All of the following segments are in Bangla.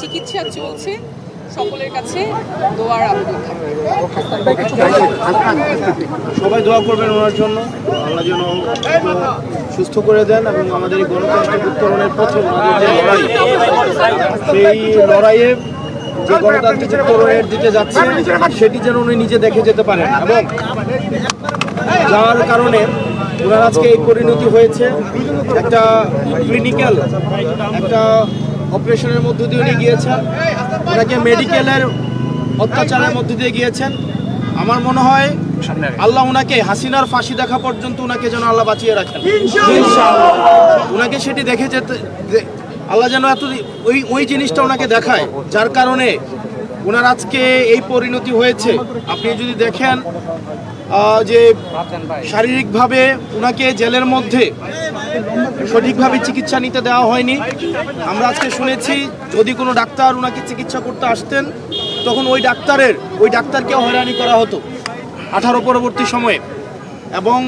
চিকিৎসা চলছে। সকলের কাছে দোয়ার সবাই দোয়া করবেন ওনার জন্য। যেন সুস্থ করে দেন এবং আমাদের এই গণতান্ত্রিক উত্তরণের পথে লড়াই, সেই লড়াইয়ে যে গণতান্ত্রিক উত্তরণের দিকে যাচ্ছে, সেটি যেন উনি নিজে দেখে যেতে পারেন। এবং যার কারণে ওনার আজকে এই পরিণতি হয়েছে, একটা ক্লিনিক্যাল একটা অপারেশনের মধ্য দিয়ে উনি গিয়েছেন। ওনাকে মেডিকেলের অত্যাচারের মধ্য দিয়ে গিয়েছেন। আমার মনে হয় আল্লাহ ওনাকে হাসিনার ফাঁসি দেখা পর্যন্ত ওনাকে যেন আল্লাহ বাঁচিয়ে রাখেন। ওনাকে সেটি দেখে যেতে আল্লাহ যেন এত ওই ওই জিনিসটা ওনাকে দেখায় যার কারণে ওনার আজকে এই পরিণতি হয়েছে। আপনি যদি দেখেন যে শারীরিকভাবে ওনাকে জেলের মধ্যে সঠিকভাবে চিকিৎসা নিতে দেওয়া হয়নি। আমরা আজকে শুনেছি, যদি কোনো ডাক্তার ওনাকে চিকিৎসা করতে আসতেন, তখন ওই ডাক্তারের, ওই ডাক্তারকেও হয়রানি করা হতো আঠারো পরবর্তী সময়ে। এবং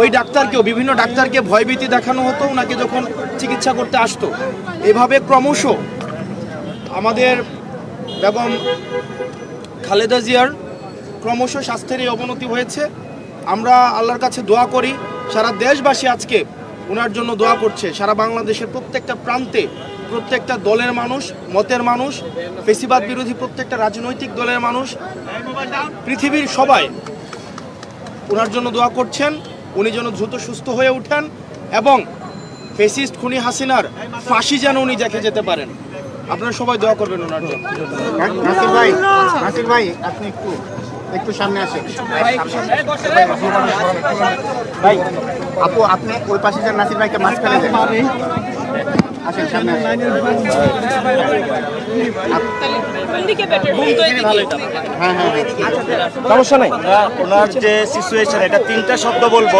ওই ডাক্তারকেও, বিভিন্ন ডাক্তারকে ভয়ভীতি দেখানো হতো ওনাকে যখন চিকিৎসা করতে আসতো। এভাবে ক্রমশ আমাদের বেগম খালেদা জিয়ার ক্রমশ স্বাস্থ্যের এই অবনতি হয়েছে। আমরা আল্লাহর কাছে দোয়া করি, সারা দেশবাসী আজকে ওনার জন্য দোয়া করছে সারা বাংলাদেশের প্রত্যেকটা প্রান্তে প্রত্যেকটা দলের মানুষ মতের মানুষ ফেসিবাদ বিরোধী প্রত্যেকটা রাজনৈতিক দলের মানুষ পৃথিবীর সবাই ওনার জন্য দোয়া করছেন উনি যেন দ্রুত সুস্থ হয়ে উঠেন এবং ফেসিস্ট খুনি হাসিনার ফাঁসি যেন উনি দেখে যেতে পারেন। আপনারা সবাই দোয়া করবেন ওনার জন্য। ভাই নাসির ভাই আপনি একটু একটু সামনে আসেন। ভাই আপু আপনি ওই পাশে যান নাসির ভাইকে মাঝখানে দেন আসেন সামনে হ্যাঁ হ্যাঁ সমস্যা নাই? ওনার যে সিচুয়েশন এটা তিনটা শব্দ বলব।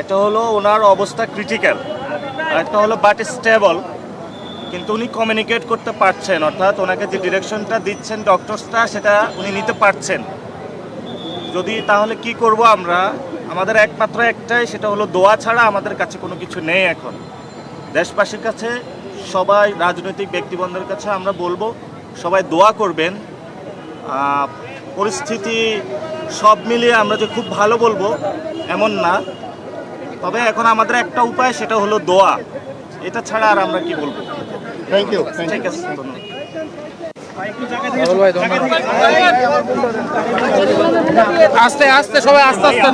একটা হলো ওনার অবস্থা ক্রিটিক্যাল আর একটা হলো বাট স্টেবল কিন্তু উনি কমিউনিকেট করতে পারছেন অর্থাৎ ওনাকে যে ডিরেকশনটা দিচ্ছেন ডক্টরসটা সেটা উনি নিতে পারছেন। যদি তাহলে কি করব আমরা? আমাদের একমাত্র একটাই সেটা হলো দোয়া ছাড়া আমাদের কাছে কোনো কিছু নেই এখন। দেশবাসীর কাছে সবাই রাজনৈতিক ব্যক্তিবন্ধের কাছে আমরা বলব সবাই দোয়া করবেন। পরিস্থিতি সব মিলিয়ে আমরা যে খুব ভালো বলব এমন না। তবে এখন আমাদের একটা উপায় সেটা হলো দোয়া। এটা ছাড়া আর আমরা কি বলব? থ্যাংক ইউ থ্যাংক ঠিক আছে ধন্যবাদ। আস্তে আস্তে সবাই আস্তে আস্তে